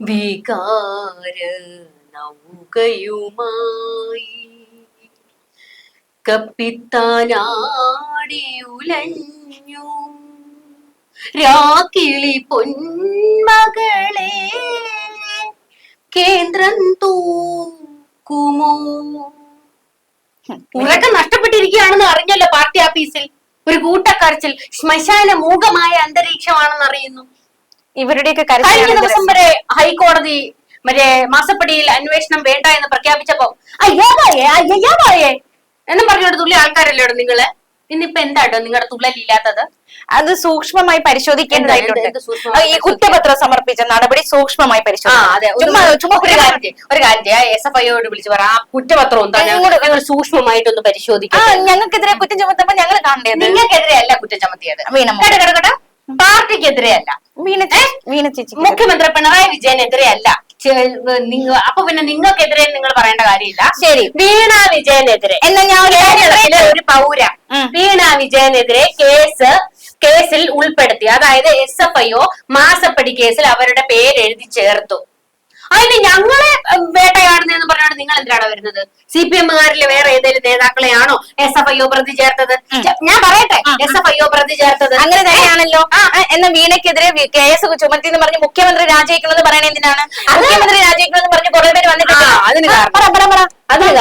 വികാര നൗകയുമായി. കപ്പിത്താനാടിയുലഞ്ഞു രാക്കിളി പൊന്മകളെ കേന്ദ്രം തൂക്കുമോ? ഉറക്കം നഷ്ടപ്പെട്ടിരിക്കുകയാണെന്ന് അറിഞ്ഞല്ലോ പാർട്ടി ഓഫീസിൽ. ഒരു കൂട്ടക്കരച്ചിൽ. ശ്മശാന മൂകമായ അന്തരീക്ഷമാണെന്ന് അറിയുന്നു. ഇവരുടെയൊക്കെ കഴിഞ്ഞ ദിവസം വരെ ഹൈക്കോടതി മറ്റേ മാസപ്പടിയിൽ അന്വേഷണം വേണ്ട എന്ന് പ്രഖ്യാപിച്ചപ്പോ അയ്യാതായേ അയ്യാതായേ എന്നും പറഞ്ഞോട് തുള്ളി ആൾക്കാരല്ലേ ഇവിടെ നിങ്ങൾ? ഇന്നിപ്പോ എന്താട്ടോ നിങ്ങളുടെ തുള്ളലില്ലാത്തത്? അത് സൂക്ഷ്മമായി പരിശോധിക്കേണ്ടതായിട്ടുണ്ട് ഈ കുറ്റപത്രം സമർപ്പിച്ച നടപടി സൂക്ഷ്മമായി പരിശോധിക്കും ഒരു കാര്യം എസ് എഫ് ഐയോട് വിളിച്ചു പറ ആ കുറ്റപത്രം എന്താ? ഞങ്ങൾ സൂക്ഷ്മമായിട്ടൊന്ന് പരിശോധിക്കാം ഞങ്ങൾക്കെതിരെ കുറ്റം ചുമത്തപ്പോ ഞങ്ങൾ കാണേണ്ടത് നിങ്ങൾക്കെതിരെ അല്ല കുറ്റം ചുമത്തിയത്. വീണമ്മ. കേട്ടോ കേട്ടോ കേട്ടോ. പാർട്ടിക്കെതിരെ അല്ല വീണ ചേ- മുഖ്യമന്ത്രി പിണറായി വിജയനെതിരെയല്ല. അപ്പൊ പിന്നെ നിങ്ങൾക്കെതിരെ നിങ്ങൾ പറയേണ്ട കാര്യമില്ല. ശരി. വീണ വിജയനെതിരെ. എന്നാ ഞാൻ ഒരു കേരളത്തിലെ ഒരു പൗര. വീണ വിജയനെതിരെ കേസ് കേസിൽ ഉൾപ്പെടുത്തി അതായത് എസ് എഫ് ഐ ഒ മാസപ്പടി കേസിൽ അവരുടെ പേര് എഴുതി ചേർത്തു. അതിന് ഞങ്ങളെ വേട്ടയാടുന്നതെന്ന് പറഞ്ഞാണ് നിങ്ങൾ എന്തിനാണ് വരുന്നത് സി പി എമ്മുകാരിലെ വേറെ ഏതെങ്കിലും നേതാക്കളെയാണോ എസ് എഫ് ഐ പ്രതി ചേർത്തത്? ഞാൻ പറയട്ടെ എസ് എഫ് ഐ പ്രതി ചേർത്തത്? അങ്ങനെ തന്നെയാണല്ലോ. എന്ന വീണക്കെതിരെ വീണയ്ക്കെതിരെ എസ് കേസ് ചുമത്തി എന്ന് പറഞ്ഞ് മുഖ്യമന്ത്രി രാജിവെക്കണമെന്ന് പറയണേ എന്തിനാണ്? മുഖ്യമന്ത്രി രാജിവെക്കണമെന്ന് പറഞ്ഞ് കുറെ പേര് വന്നിട്ടുണ്ട്. അതിന് കാരണം. അതിന്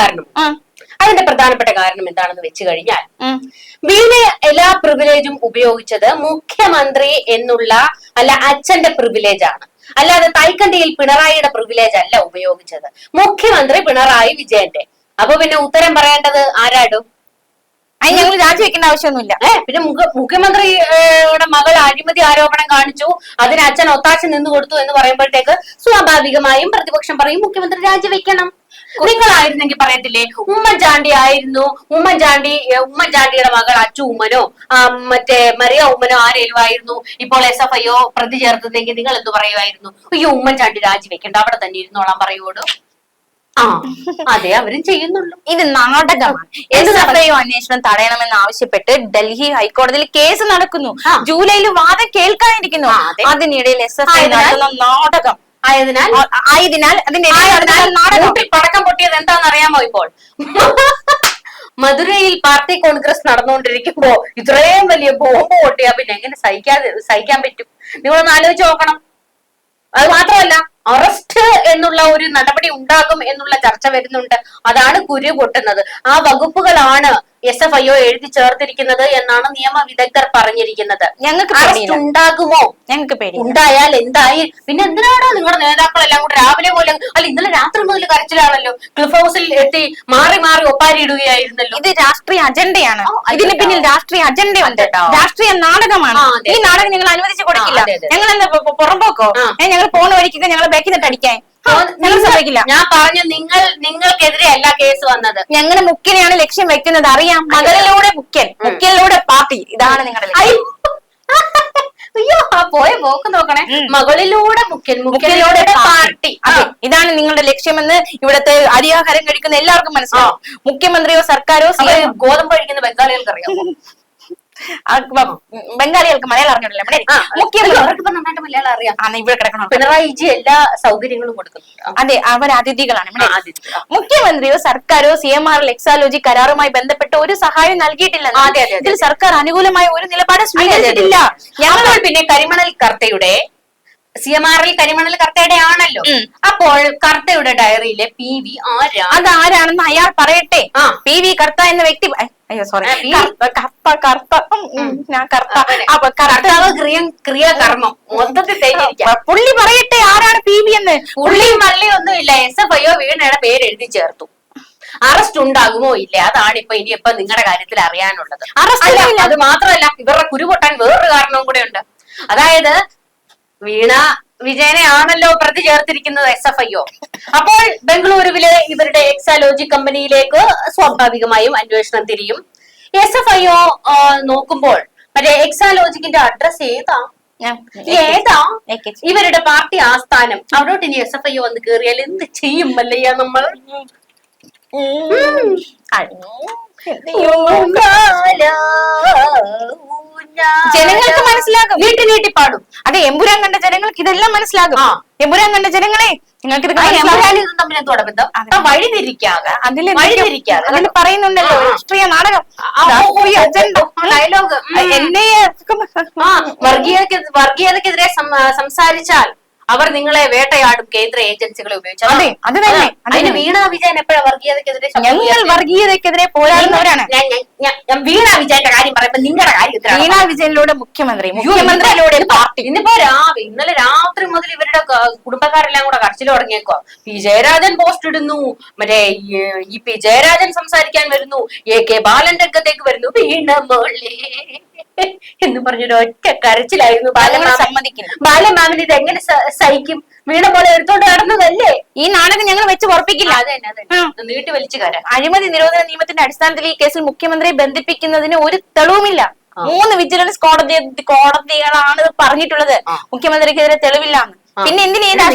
അതിന്റെ പ്രധാനപ്പെട്ട കാരണം എന്താണെന്ന് വെച്ച് കഴിഞ്ഞാൽ. വീണ എല്ലാ പ്രിവിലേജും ഉപയോഗിച്ചത് മുഖ്യമന്ത്രി എന്നുള്ള അല്ല അച്ഛന്റെ പ്രിവിലേജ് ആണ്. അല്ലാതെ തൈക്കണ്ടിയിൽ പിണറായിയുടെ പ്രിവിലേജ് അല്ല ഉപയോഗിച്ചത്. മുഖ്യമന്ത്രി പിണറായി വിജയന്റെ. അപ്പൊ പിന്നെ ഉത്തരം പറയേണ്ടത് ആരാടും? അതിന് ഞങ്ങൾ രാജിവെക്കേണ്ട ആവശ്യമൊന്നുമില്ല. ഏഹ് പിന്നെ മുഖ്യമന്ത്രിയുടെ മകൾ അഴിമതി ആരോപണം കാണിച്ചു. അതിന് അച്ഛൻ ഒത്താശ നിന്ന് കൊടുത്തു എന്ന് പറയുമ്പോഴത്തേക്ക് സ്വാഭാവികമായും പ്രതിപക്ഷം പറയും മുഖ്യമന്ത്രി രാജിവെക്കണം നിങ്ങളായിരുന്നെങ്കിൽ പറയത്തില്ലേ ഉമ്മൻചാണ്ടി ആയിരുന്നു ഉമ്മൻചാണ്ടി ഉമ്മൻചാണ്ടിയുടെ മകൾ അച്ചു ഉമ്മനോ മറ്റേ മറിയ ഉമ്മനോ ആരേലും ആയിരുന്നു ഇപ്പോൾ എസ് എഫ് ഐയോ പ്രതി ചേർത്തതെങ്കിൽ നിങ്ങൾ എന്ത് പറയുമായിരുന്നു? അയ്യോ ഉമ്മൻചാണ്ടി രാജിവെക്കണ്ട അവിടെ തന്നെ ഇരുന്നോളാം പറയുവോട് ആ അതെ അവരും ചെയ്യുന്നുള്ളൂ. ഇത് നാടകമാണ്. എസ് എഫ് ഐ അന്വേഷണം തടയണമെന്ന് ആവശ്യപ്പെട്ട് ഡൽഹി ഹൈക്കോടതിയിൽ കേസ് നടക്കുന്നു. ജൂലൈയിൽ വാദം കേൾക്കാനിരിക്കുന്നു. അതിനിടയിൽ എസ് എഫ് ഐ നടത്തുന്ന നാടകം. ആയതിനാൽ അതിന്റെ പടക്കം പൊട്ടിയത് എന്താണെന്ന് അറിയാമോ ഇപ്പോൾ? മധുരയിൽ പാർട്ടി കോൺഗ്രസ് നടന്നുകൊണ്ടിരിക്കുമ്പോ ഇത്രയും വലിയ ബോംബ് പൊട്ടിയാ പിന്നെ എങ്ങനെ സഹിക്കാതെ സഹിക്കാൻ പറ്റും? നിങ്ങളൊന്ന് ആലോചിച്ച് നോക്കണം. അത് മാത്രമല്ല അറസ്റ്റ് എന്നുള്ള ഒരു നടപടി ഉണ്ടാകും എന്നുള്ള ചർച്ച വരുന്നുണ്ട്. അതാണ് കുരു പൊട്ടുന്നത്. ആ വകുപ്പുകളാണ് എസ് എഫ് ഐ ഒ എഴുതി ചേർത്തിരിക്കുന്നത് എന്നാണ് നിയമ വിദഗ്ധർ പറഞ്ഞിരിക്കുന്നത്. ഞങ്ങൾക്ക് അറസ്റ്റ് ഉണ്ടാകുമോ? ഞങ്ങൾക്ക് പേടി ഉണ്ടായാൽ എന്തായി? പിന്നെ എന്തിനാണോ നിങ്ങളുടെ നേതാക്കളെല്ലാം കൂടെ രാവിലെ പോലെ അല്ല ഇന്നലെ രാത്രി മുതൽ കരച്ചിലാണല്ലോ. ക്ലിഫ് ഹൗസിൽ എത്തി മാറി മാറി ഒപ്പാരി ഇടുകയായിരുന്നല്ലോ ഇത് രാഷ്ട്രീയ അജണ്ടയാണ്. ഇതിന് പിന്നിൽ രാഷ്ട്രീയ അജണ്ടയുണ്ട്. അജണ്ട. രാഷ്ട്രീയ നാടകമാണ്. ഈ നാടകം ഞങ്ങൾ അനുവദിച്ചു കൊടുക്കില്ല. ഞങ്ങൾ എന്താ പുറമ്പോക്കോ. ഞങ്ങൾ പോണ വഴിക്കൊക്കെ ഞങ്ങൾ ബാക്കിൽ നിന്നിട്ട് അടിക്കാൻ ഞാൻ പറഞ്ഞു നിങ്ങൾ നിങ്ങൾക്കെതിരെ അല്ല കേസ് വന്നത്. ഞങ്ങളുടെ മുഖ്യനെയാണ് ലക്ഷ്യം വെക്കുന്നത് അറിയാം. മകളിലൂടെ മുക്കൻ മുക്കലിലൂടെ പാർട്ടി. ഇതാണ് നിങ്ങളുടെ. അയ്യോ. ആ പോയ പോക്ക് നോക്കണേ. മകളിലൂടെ മുഖ്യൻ മുക്കലിലൂടെ പാർട്ടി. ഇതാണ് നിങ്ങളുടെ ലക്ഷ്യമെന്ന് ഇവിടത്തെ അരിയാഹാരം കഴിക്കുന്ന എല്ലാവർക്കും മനസ്സിലാവും. മുഖ്യമന്ത്രിയോ സർക്കാരോ ഗോതമ്പ് കഴിക്കുന്ന ബംഗാളികൾക്ക് അറിയാമോ ബംഗാളികൾക്ക് മലയാളം അറിഞ്ഞിട്ടില്ല മുഖ്യമന്ത്രി നന്നായിട്ട് മലയാളം അറിയാം. ആ ഇവിടെ കിടക്കണം. പിണറായി ജി എല്ലാ സൗകര്യങ്ങളും കൊടുക്കുന്നു അതെ അവർ അതിഥികളാണ്. മുഖ്യമന്ത്രിയോ സർക്കാരോ സി എം ആർ എക്സാലോജി കരാറുമായി ബന്ധപ്പെട്ട് ഒരു സഹായം നൽകിയിട്ടില്ല. അതെ, അതെ, അതെ. ഇതിൽ സർക്കാർ അനുകൂലമായ ഒരു നിലപാട് സ്വീകരിച്ചിട്ടില്ല. ഞങ്ങൾ പിന്നെ കരിമണൽ കർത്തയുടെ സി എം ആറിൽ കരിമണൽ കർത്തയുടെ ആണല്ലോ അപ്പോൾ കർത്തയുടെ ഡയറിയിലെ പി വി ആരാണ്? അത് ആരാണെന്ന് അയാൾ പറയട്ടെ. പി വി കർത്ത എന്ന വ്യക്തി അയ്യോ സോറി. കർത്ത. കർത്ത ഞാൻ കർത്ത. കർത്താവ് ക്രിയ ക്രിയാകർമ്മം. മൊത്തത്തിൽ പുള്ളി പറയട്ടെ ആരാണ് പി വി എന്ന്. പുള്ളിയും വള്ളിയും ഒന്നും ഇല്ല എസ് എഫ് ഐയോ വീണയുടെ പേര് എഴുതി ചേർത്തു. അറസ്റ്റ് ഉണ്ടാകുമോ ഇല്ല? അതാണ് ഇപ്പൊ ഇനി ഇപ്പൊ നിങ്ങളുടെ കാര്യത്തിൽ അറിയാനുള്ളത്. അറസ്റ്റ് അല്ല, അത് മാത്രമല്ല ഇവരുടെ കുരുപൊട്ടാൻ വേറൊരു കാരണവും കൂടെ ഉണ്ട്. അതായത് വീണ വിജയനെ ആണല്ലോ പ്രതി ചേർത്തിരിക്കുന്നത് എസ് എഫ് ഐഒ അപ്പോൾ ബംഗളൂരുവിലെ ഇവരുടെ എക്സാലോജി കമ്പനിയിലേക്ക് സ്വാഭാവികമായും അന്വേഷണം തിരിയും. എസ് എഫ് ഐഒ നോക്കുമ്പോൾ മറ്റേ എക്സാലോജിക്കിന്റെ അഡ്രസ് ഏതാ? ഏതാ? ഇവരുടെ പാർട്ടി ആസ്ഥാനം. അവിടോട്ട് ഇനി എസ് എഫ് ഐ വന്ന് കേറിയാൽ എന്ത് ചെയ്യും മല്ലയ്യ നമ്മൾ. കഴിഞ്ഞു. ജനങ്ങൾക്ക് മനസ്സിലാകും. വീട്ടിൽ വീട്ടിൽ പാടും അതെ എമ്പുരാൻ കണ്ട ജനങ്ങൾക്ക് ഇതെല്ലാം മനസ്സിലാകും. എമ്പുരാൻ കണ്ട ജനങ്ങളെ നിങ്ങൾക്ക് അതിൽ പറയുന്നുണ്ടല്ലോ. രാഷ്ട്രീയ നാടകം. ഡയലോഗ്. എന്നെ വർഗീയതക്കെതിരെ സംസാരിച്ചാൽ അവർ നിങ്ങളെ വേട്ടയാടും കേന്ദ്ര ഏജൻസികളെ ഉപയോഗിച്ചു. അതാ. തന്നെ, അതിന്. വീണ വിജയൻ എപ്പോഴാ വർഗീയതക്കെതിരെ ഞങ്ങൾ വർഗീയതക്കെതിരെ പോരാടുന്നവരാണ്. വീണ വിജയന്റെ കാര്യം പറയുമ്പോ നിങ്ങളുടെ കാര്യം. വീണ വിജയനിലൂടെ മുഖ്യമന്ത്രി മുഖ്യമന്ത്രിയിലൂടെ പാർട്ടി. ഇന്നിപ്പോ രാവിലെ ഇന്നലെ രാത്രി മുതൽ ഇവരുടെ കുടുംബക്കാരെല്ലാം കൂടെ കടച്ചിൽ തുടങ്ങിയേക്കോ പി ജയരാജൻ പോസ്റ്റ് ഇടുന്നു. മറ്റേ ഇ ഈ പി ജയരാജൻ സംസാരിക്കാൻ വരുന്നു. എ കെ ബാലൻ രംഗത്തേക്ക് വരുന്നു. വീണ മോളെ. എന്ന് പറഞ്ഞൊരു ഒറ്റ കരച്ചിലായിരുന്നു സമ്മതിക്കില്ല. ബാലമാമൻ ഇത് എങ്ങനെ സഹിക്കും? വീണ പോലെ എടുത്തോണ്ട് നടന്നതല്ലേ? ഈ നാടകം ഞങ്ങൾ വെച്ച് ഉറപ്പിക്കില്ല. നീട്ടി വലിച്ചു കര അഴിമതി നിരോധന നിയമത്തിന്റെ അടിസ്ഥാനത്തിൽ ഈ കേസിൽ മുഖ്യമന്ത്രിയെ ബന്ധിപ്പിക്കുന്നതിന് ഒരു തെളിവുമില്ല. മൂന്ന് വിജിലൻസ് കോടതി കോടതികളാണ് പറഞ്ഞിട്ടുള്ളത്. മുഖ്യമന്ത്രിക്കെതിരെ തെളിവില്ലാന്ന്. പിന്നെ എന്തിനാ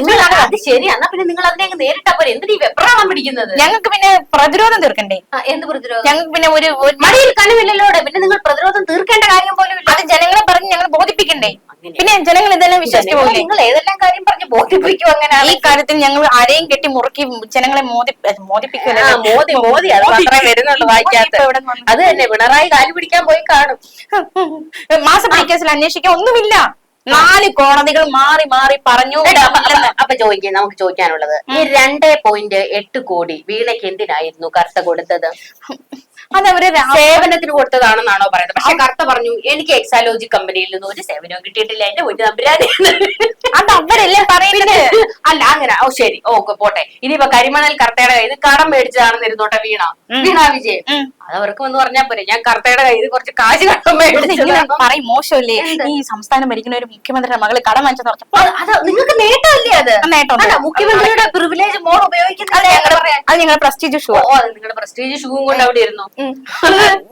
അത് ശരി എന്നാ പിന്നെ നിങ്ങൾ അതിനെ അങ്ങ് നേരിട്ടാ പോലെ എന്തിനീ വെപ്രാളം പിടിക്കുന്നത്? ഞങ്ങൾക്ക് പിന്നെ പ്രതിരോധം തീർക്കണ്ടേ. എന്ത് പ്രതിരോധം? ഞങ്ങൾക്ക് പിന്നെ ഒരു മടിയിൽ കണ്ണുമില്ലല്ലോ പിന്നെ നിങ്ങൾ പ്രതിരോധം തീർക്കേണ്ട കാര്യം പോലും ഇല്ല. അത് ജനങ്ങളെ പറഞ്ഞ് ഞങ്ങൾ ബോധിപ്പിക്കണ്ടേ. പിന്നെ ജനങ്ങൾ ഇതെല്ലാം വിശ്വസിച്ചു പോകും നിങ്ങൾ ഏതെല്ലാം കാര്യം പറഞ്ഞ് ബോധിപ്പിക്കും അങ്ങനെ ഈ കാര്യത്തിൽ ഞങ്ങൾ ആരെയും കെട്ടി മുറുക്കി ജനങ്ങളെ മോദി മോദിപ്പിക്കുമല്ലോ മോദി മോദി. അത് മാത്രമേ വരുന്നുള്ളൂ വായിക്കാത്ത. അത് തന്നെ പിണറായി കാലു പിടിക്കാൻ പോയി കാണും. മാസം കേസിൽ അന്വേഷിക്കാൻ ഒന്നുമില്ല. നാല് കോടതികൾ മാറി മാറി പറഞ്ഞു അപ്പൊ- ചോദിക്കാം നമുക്ക് ചോദിക്കാനുള്ളത്. ഈ രണ്ടേ പോയിന്റ് എട്ട് കോടി വീണയ്ക്ക് എന്തിനായിരുന്നു കർത്ത കൊടുത്തത്? അതവര് സേവനത്തിന് കൊടുത്തതാണെന്നാണോ പറയുന്നത്. പക്ഷെ കർത്ത പറഞ്ഞു എനിക്ക് എക്സാലോജി കമ്പനിയിൽ നിന്ന് ഒരു സേവനവും കിട്ടിയിട്ടില്ല. എന്റെ ഒരു നമ്പരാതി അത് അവരല്ലേ പറയുന്നത്? അല്ല അങ്ങനെ. ഓ ശരി. ഓക്കെ പോട്ടെ. ഇനിയിപ്പോ കരിമണൽ കർത്തയുടെ കയ്യിൽ കടം മേടിച്ചതാണെന്ന് ഇരുന്നോട്ടെ വീണ വീണ വിജയൻ ഉം. എന്ന് പറഞ്ഞാൽ പോരെ. ഞാൻ കർത്തയുടെ കയ്യിൽ കുറച്ച് കാശ് കടം പറയും മോശമല്ലേ? ഈ സംസ്ഥാനം ഭരിക്കുന്ന ഒരു മുഖ്യമന്ത്രിയുടെ മകൾ കടം വാങ്ങിച്ചു അത് നിങ്ങൾക്ക് നേട്ടമല്ലേ അത്? നേട്ടം മുഖ്യമന്ത്രിയുടെ പ്രിവിലേജ് മോൾ ഉപയോഗിക്കുന്നത് അത് ഞങ്ങളുടെ പ്രസ്റ്റീജ് ഷൂ ഓ അത് നിങ്ങളുടെ പ്രസ്റ്റീജ് ഷൂവും കൊണ്ട് അവിടെ ഇരുന്നു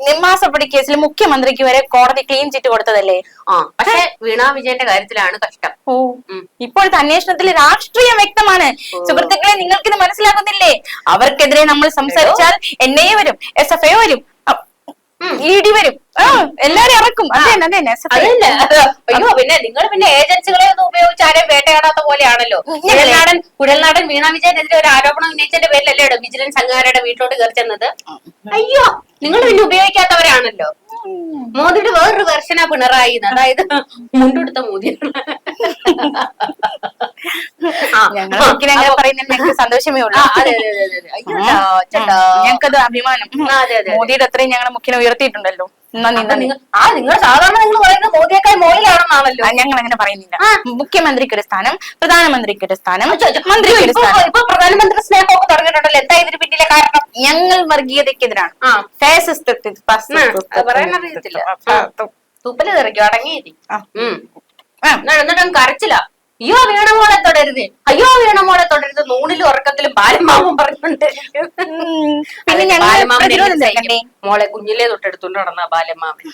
നിമ്മാസപ്പടി കേസിൽ മുഖ്യമന്ത്രിക്ക് വരെ കോടതി ക്ലീൻ ചിറ്റ് കൊടുത്തതല്ലേ? ആ പക്ഷെ വീണാ വിജയന്റെ കാര്യത്തിലാണ് കഷ്ടം. ഓ. ഇപ്പോഴത്തെ അന്വേഷണത്തിൽ രാഷ്ട്രീയം വ്യക്തമാണ്. സുഹൃത്തുക്കളെ നിങ്ങൾക്കിത് മനസ്സിലാകുന്നില്ലേ? അവർക്കെതിരെ നമ്മൾ സംസാരിച്ചാൽ എൻ ഐ വരും എസ് എഫ് ഐ വരും ഇ ഡി വരും. എല്ലാരും ഇറക്കും അതല്ല. അയ്യോ പിന്നെ നിങ്ങൾ പിന്നെ ഏജൻസികളെ ഒന്നും ഉപയോഗിച്ച് ആരെയും വേട്ടയാടാത്ത പോലെയാണല്ലോ. കുഴൽനാടൻ കുഴൽനാടൻ വീണ വിജയനെതിരെ ഒരു ആരോപണം ഉന്നയിച്ചതിന്റെ പേരിലല്ലേ വിജിലൻസ് സംഘകാരുടെ വീട്ടിലോട്ട് കയറി ചെന്നത്? അയ്യോ നിങ്ങൾ പിന്നെ ഉപയോഗിക്കാത്തവരാണല്ലോ. മോദിയുടെ വേറൊരു വെർഷനാ പിണറായി അതായത് മുണ്ടെടുത്ത മോദി സന്തോഷമേ ഉള്ളൂ. ഞങ്ങൾക്കത് അഭിമാനം. മോദിയുടെ അത്രയും ഞങ്ങളുടെ മുഖ്യനെ ഉയർത്തിയിട്ടുണ്ടല്ലോ. ആ നിങ്ങൾ സാധാരണ നിങ്ങൾ പറയുന്നത് മോദിയേക്കാൾ മോളിലാണെന്നാണല്ലോ. ഞങ്ങൾ അങ്ങനെ പറയുന്നില്ല. മുഖ്യമന്ത്രിക്കൊരു സ്ഥാനം പ്രധാനമന്ത്രിക്ക് ഒരു സ്ഥാനം മന്ത്രിക്കൊരു സ്ഥാനം. ഇപ്പൊ പ്രധാനമന്ത്രി സ്നേഹമൊക്കെ തുടങ്ങിയിട്ടുണ്ടല്ലോ. എന്താ ഇതിന് പിന്നിലെ കാരണം? ഞങ്ങൾ വർഗീയതക്കെതിരാണ് തുപ്പൽ. തെറിക്കും അടങ്ങിയിരിക്കും. എന്നിട്ടും കരച്ചില്ല അയ്യോ വീണ മോളെ തുടരുത്. അയ്യോ വീണ മോളെ തുടരുത്. നൂണിലും ഉറക്കത്തിലും ബാലമാമൻ പറഞ്ഞുണ്ട് പിന്നെ ഞങ്ങൾ? മോളെ കുഞ്ഞിലേ തൊട്ടെടുത്തോണ്ട് നടന്ന ബാലമാമൻ.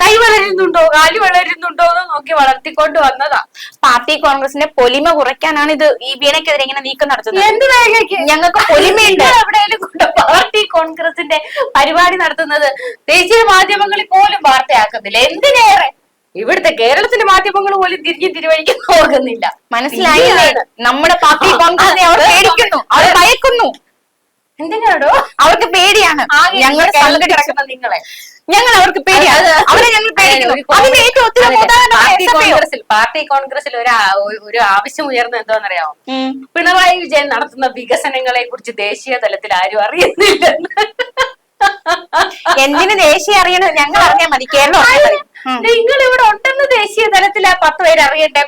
കൈ വളരുന്നുണ്ടോ? കാൽ വളരുന്നുണ്ടോ എന്ന് നോക്കി വളർത്തിക്കൊണ്ട് വന്നതാ. പാർട്ടി കോൺഗ്രസിന്റെ പൊലിമ കുറയ്ക്കാനാണ് ഇത് ഈ വീണയ്ക്കെതിരെ ഇങ്ങനെ നീക്കം നടത്തുന്നത്. എന്ത്? ഞങ്ങൾക്ക് പൊലിമയുണ്ട്. എവിടെയെങ്കിലും കൊണ്ട് പാർട്ടി കോൺഗ്രസിന്റെ പരിപാടി നടത്തുന്നത്. ദേശീയ മാധ്യമങ്ങളിൽ പോലും വാർത്തയാക്കുന്നില്ല. എന്തിനേറെ? ഇവിടുത്തെ കേരളത്തിലെ മാധ്യമങ്ങൾ പോലും തിരിഞ്ഞു തിരുവഴിക്കാൻ നോക്കുന്നില്ല. മനസ്സിലായി. നമ്മുടെ പാർട്ടി കോൺഗ്രസിനെ അവർ പേടിക്കുന്നു. അവർ ഭയക്കുന്നു. എന്തിനാടോ? അവർക്ക് പേടിയാണ്. ഞങ്ങൾ കിടക്കുന്ന നിങ്ങളെ. ഞങ്ങൾ അവർക്ക് പേടിയാണ്. അവരെ ഞങ്ങൾ. കോൺഗ്രസിൽ പാർട്ടി കോൺഗ്രസിൽ ഒരു ഒരു- ആവശ്യം ഉയർന്ന എന്താണെന്നറിയാമോ ഉം. പിണറായി വിജയൻ നടത്തുന്ന വികസനങ്ങളെ കുറിച്ച് ദേശീയ തലത്തിൽ ആരും അറിയുന്നില്ല എന്തിന് ദേശീയ അറിയണം? ഞങ്ങൾ അറിഞ്ഞാൽ മതി. കേരളം. നിങ്ങൾ ഇവിടെ ഉണ്ടെന്ന് ദേശീയ തലത്തിൽ ആ പത്ത് പേര് അറിയട്ടെ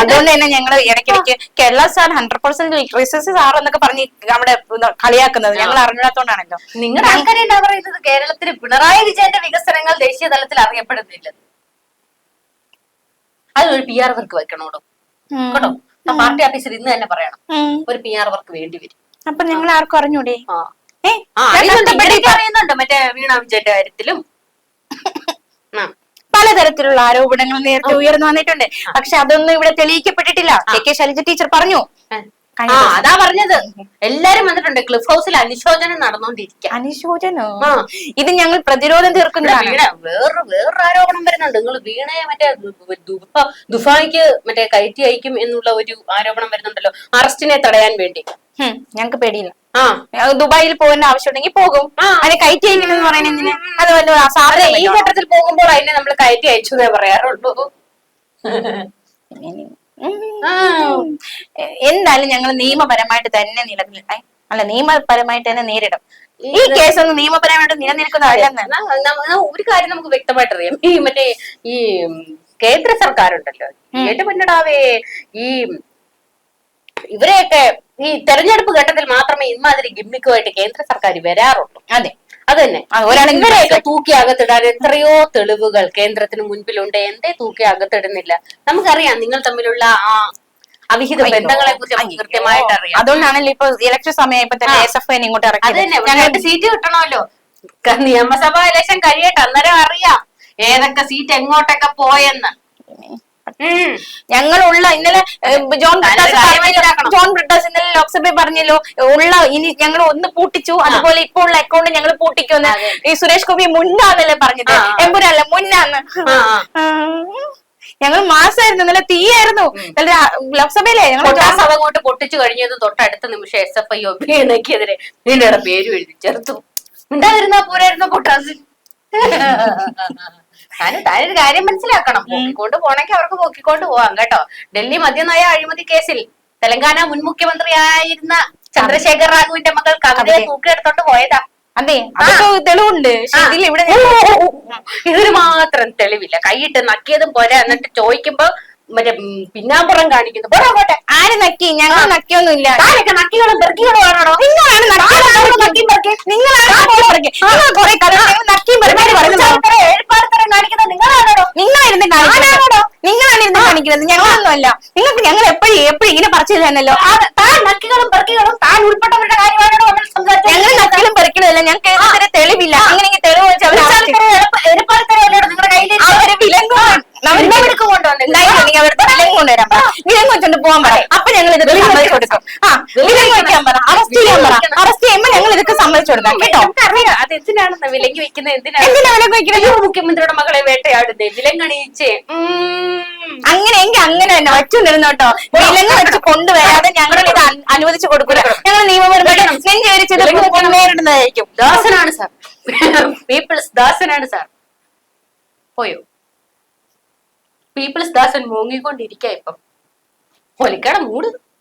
അതുകൊണ്ട് തന്നെ ഞങ്ങൾ ഇടയ്ക്കിടയ്ക്ക് Kerala sir hundred percent research sir എന്നൊക്കെ പറഞ്ഞ് നമ്മുടെ കളിയാക്കുന്നത്. ഞങ്ങൾ അറിഞ്ഞാത്തോണ്ടാണല്ലോ നിങ്ങൾ ആൾക്കാരെ എന്താ പറയുന്നത് കേരളത്തിൽ പിണറായി വിജയന്റെ വികസനങ്ങൾ ദേശീയ തലത്തിൽ അറിയപ്പെടുന്നില്ല. അത് ഒരു പി ആർ വർക്ക് വെക്കണോടോ? കേട്ടോ? പാർട്ടി ഓഫീസിൽ ഇന്ന് തന്നെ പറയണം. ഒരു പി ആർ വർക്ക് വേണ്ടി വരും. അപ്പൊ ഞങ്ങൾ ആർക്കും അറിഞ്ഞൂടെ? അറിയുന്നുണ്ട്. മറ്റേ വീണ വിജയന്റെ കാര്യത്തിലും. പലതരത്തിലുള്ള ആരോപണങ്ങൾ നേരത്തെ ഉയർന്നു വന്നിട്ടുണ്ട്. പക്ഷെ അതൊന്നും ഇവിടെ തെളിയിക്കപ്പെട്ടിട്ടില്ല. കെ കെ ശൈലജ ടീച്ചർ പറഞ്ഞു. ആ അതാ പറഞ്ഞത്. എല്ലാരും വന്നിട്ടുണ്ട്. ക്ലിഫ് ഹൗസിൽ അനുശോചനം നടന്നുകൊണ്ടിരിക്കുക അനുശോചനോ? ഇത് ഞങ്ങൾ പ്രതിരോധം തീർക്കുന്നതാണ്. വേറെ വേറൊരു ആരോപണം വരുന്നുണ്ട്. നിങ്ങൾ വീണയെ മറ്റേ ദുഫായിക്ക് മറ്റേ കയറ്റി അയക്കും എന്നുള്ള ഒരു ആരോപണം വരുന്നുണ്ടല്ലോ. അറസ്റ്റിനെ തടയാൻ വേണ്ടി. ഞങ്ങൾക്ക് പേടിയില്ല. ദുബായിൽ പോകേണ്ട ആവശ്യമുണ്ടെങ്കിൽ പോകും. അതിനെ കയറ്റി അയക്കണമെന്ന് പറയുന്നത് അതുപോലെ ഈ ഘട്ടത്തിൽ പോകുമ്പോൾ അതിനെ നമ്മൾ കയറ്റി അയച്ചു എന്നേ പറയാറുള്ളൂ. എന്തായാലും ഞങ്ങൾ നിയമപരമായിട്ട് തന്നെ നിലനിൽ അല്ല നിയമപരമായിട്ട് തന്നെ നേരിടും. ഈ കേസ് ഒന്നും നിയമപരമായിട്ട് നിലനിൽക്കുന്നതല്ലെന്ന് ഒരു കാര്യം നമുക്ക് വ്യക്തമായിട്ട് അറിയാം ഈ മറ്റേ ഈ കേന്ദ്ര സർക്കാരുണ്ടല്ലോ. എന്റെ പൊന്നടാവേ ഈ ഇവരെയൊക്കെ ഈ തെരഞ്ഞെടുപ്പ് ഘട്ടത്തിൽ മാത്രമേ ഇമാതിരി ഗിമ്മിക്കുമായിട്ട് കേന്ദ്ര സർക്കാർ വരാറുള്ളൂ. അതെ. അത് തന്നെ ഇവരെയൊക്കെ തൂക്കി അകത്തിടാൻ എത്രയോ തെളിവുകൾ കേന്ദ്രത്തിന് മുൻപിലുണ്ട്. എന്തേ തൂക്കി അകത്തിടുന്നില്ല? നമുക്കറിയാം നിങ്ങൾ തമ്മിലുള്ള ആ അവിഹിത ബന്ധങ്ങളെ കുറിച്ച് കൃത്യമായിട്ട് അറിയാം. അതുകൊണ്ടാണല്ലോ ഇപ്പൊ ഇലക്ഷൻ സമയം ഇപ്പൊ തന്നെ. എസ് എഫ് ഐ ഇങ്ങോട്ട് അത് ഇറക്കി തന്നെ ഞങ്ങൾക്ക് സീറ്റ് കിട്ടണമല്ലോ. നിയമസഭാ ഇലക്ഷൻ കഴിയട്ടെ അന്നേരം അറിയാം. ഏതൊക്കെ സീറ്റ് എങ്ങോട്ടൊക്കെ പോയെന്ന്. ഞങ്ങളുള്ള ഇന്നലെ ജോൺ. ജോൺ ബ്രിട്ടാസ് ഇന്നലെ ലോക്സഭയിൽ പറഞ്ഞല്ലോ ഉള്ള ഇനി ഞങ്ങൾ ഒന്ന് പൂട്ടിച്ചു. അതുപോലെ ഇപ്പൊ ഉള്ള അക്കൗണ്ട് ഞങ്ങൾ പൂട്ടിക്കുമെന്ന്. ഈ സുരേഷ് ഗോപി മുന്നാന്നല്ലേ പറഞ്ഞത്. എമ്പുരല്ല മുന്നാന്ന്. ഞങ്ങൾ മാസമായിരുന്നു ഇന്നലെ തീയായിരുന്നു. ഇന്നലെ ലോക്സഭയിലെ ഞങ്ങൾ സഭ അങ്ങോട്ട് പൊട്ടിച്ചു കഴിഞ്ഞത് തൊട്ടടുത്ത നിമിഷം എസ് എഫ് ഐ വീണയ്ക്കെതിരെ നിന്റെ പേര് എഴുതി ചേർത്തു. ഉണ്ടായിരുന്ന പോരായിരുന്ന പൊട്ടാസ് താന് താനൊരു കാര്യം മനസ്സിലാക്കണം. പൊക്കിക്കൊണ്ട് പോണെങ്കിൽ അവർക്ക് പൊക്കിക്കൊണ്ട് പോവാം കേട്ടോ. ഡൽഹി മദ്യനയ അഴിമതി കേസിൽ തെലങ്കാന മുൻ മുഖ്യമന്ത്രിയായിരുന്ന ചന്ദ്രശേഖർ റാഘുവിന്റെ മകൾ കവിതയെ തൂക്കിയെടുത്തോണ്ട് പോയതാ. അതെ. തെളിവുണ്ട്. ഇതിൽ ഇവിടെ ഇതിന് മാത്രം തെളിവില്ല. കൈയിട്ട് നക്കിയതും പോരാ. എന്നിട്ട് ചോദിക്കുമ്പോ മറ്റേ പിന്നാമ്പുറം കാണിക്കുന്നു. പോടാ പോട്ടെ. ആര് നക്കി? ഞങ്ങൾ നക്കിയൊന്നുമില്ല. താനൊക്കെ നക്കികളും പെറുക്കികളും ആണോ നിങ്ങളാണ് നക്കിയും പെറുക്കി. നിങ്ങളാണ് കുറെ നക്കിയും കാണിക്കുന്നത് നിങ്ങളായിരുന്നു കാണിക്കുന്നത്. നിങ്ങളാണ് ഇരുന്ന് കാണിക്കുന്നത്. ഞങ്ങളൊന്നുമല്ല. നിങ്ങൾക്ക് ഞങ്ങൾ എപ്പോഴും എപ്പോഴും ഇങ്ങനെ പറിച്ചു തന്നല്ലോ താൻ നക്കികളും പെറുക്കികളും താൻ ഉൾപ്പെട്ടവരുടെ കാര്യമാണോ നമ്മൾ സംസാരിച്ചത്? ഞങ്ങൾ നക്കിലും പെറുക്കണതല്ല ഞങ്ങൾക്ക് എതിരെ തെളിവില്ല. അങ്ങനെ തെളിവ് വെച്ച് അവരെ arrest ചെയ്യും. നീ അവിടെ അവരുടെ വിലങ്ങ് കൊണ്ടുവരാൻ പറ. വിലങ്ങ് വെച്ചോണ്ട് പോകാൻ പറ. അപ്പൊ ഞങ്ങൾ ഇത് സമ്മതിച്ചു കൊടുക്കും. ആ വിലങ്ങ് വെക്കാൻ പറ. അറസ്റ്റ് ചെയ്യാൻ പറ. അറസ്റ്റ് ചെയ്യുമ്പോ ഞങ്ങൾ ഇതൊക്കെ സമ്മതിച്ചു കൊടുക്കാം. കേട്ടോ? നമുക്കറിയാം അത് എന്തിനാണെന്ന് വിലങ്ങി വെക്കുന്നത് എന്തിനാണ് എന്തിനാ വിലങ്ങി വെക്കുന്നത് മുഖ്യമന്ത്രിയുടെ മകളെ വേട്ടയാടുന്നേ. വിലങ്ങണിയിച്ചേ. അങ്ങനെയെങ്കിൽ അങ്ങനെ തന്നെ വെച്ചുകൊണ്ടിരുന്നോട്ടോ വിലങ്ങ് വെച്ച് കൊണ്ടുവരാതെ ഞങ്ങൾ ഇത് അനുവദിച്ചു കൊടുക്കൂല. ഞങ്ങൾ നിയമപരമായിട്ട് നെഞ്ചേരിച്ചത് നേരിടുന്നതായിരിക്കും ദാസനാണ് സാർ. പീപ്പിൾസ് ദാസനാണ് സാർ. പോയോ? പീപ്പിൾസ് ദാസൻ മൂങ്ങിക്കൊണ്ടിരിക്ക ഇപ്പം. ഒലിക്കട മൂട്.